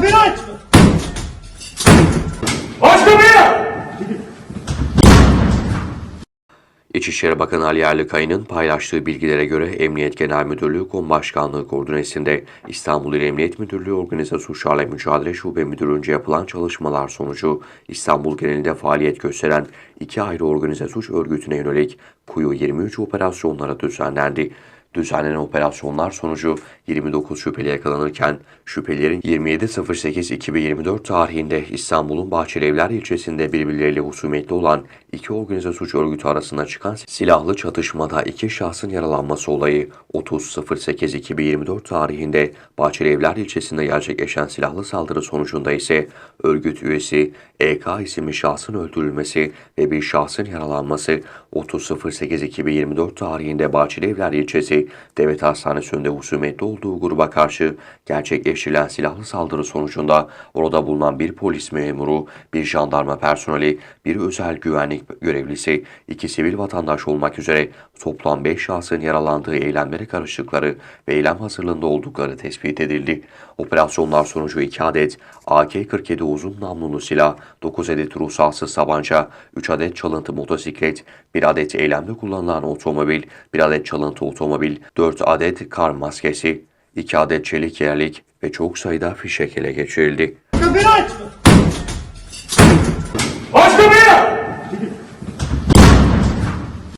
kapıyı aç! Aç kapıyı! İçişleri Bakanı Ali Yerlikaya'nın paylaştığı bilgilere göre Emniyet Genel Müdürlüğü Kom Başkanlığı koordinesinde İstanbul İl Emniyet Müdürlüğü Organize Suçlarla Mücadele Şube Müdürlüğü'nce yapılan çalışmalar sonucu İstanbul genelinde faaliyet gösteren iki ayrı organize suç örgütüne yönelik Kuyu 23 operasyonlara düzenlendi. Düzenlenen operasyonlar sonucu 29 şüpheli yakalanırken şüphelilerin 27.08.2024 tarihinde İstanbul'un Bahçelievler ilçesinde birbirleriyle husumetli olan iki organize suç örgütü arasında çıkan silahlı çatışmada iki şahsın yaralanması olayı 30.08.2024 tarihinde Bahçelievler ilçesinde gerçekleşen silahlı saldırı sonucunda ise örgüt üyesi EK isimli şahsın öldürülmesi ve bir şahsın yaralanması 30.08.2024 tarihinde Bahçelievler ilçesi Devlet Hastanesi önünde husumetli olduğu gruba karşı gerçekleştirilen silahlı saldırı sonucunda orada bulunan bir polis memuru, bir jandarma personeli, bir özel güvenlik görevlisi, iki sivil vatandaş olmak üzere toplam 5 şahsın yaralandığı eylemlere karıştıkları ve eylem hazırlığında oldukları tespit edildi. Operasyonlar sonucu 2 adet AK-47 uzun namlulu silah, 9 adet ruhsatsız tabanca, 3 adet çalıntı motosiklet, 1 adet eylemde kullanılan otomobil, 1 adet çalıntı otomobil, 4 adet kar maskesi, 2 adet çelik yerlik ve çok sayıda fişek ele geçirildi. Kapıyı aç!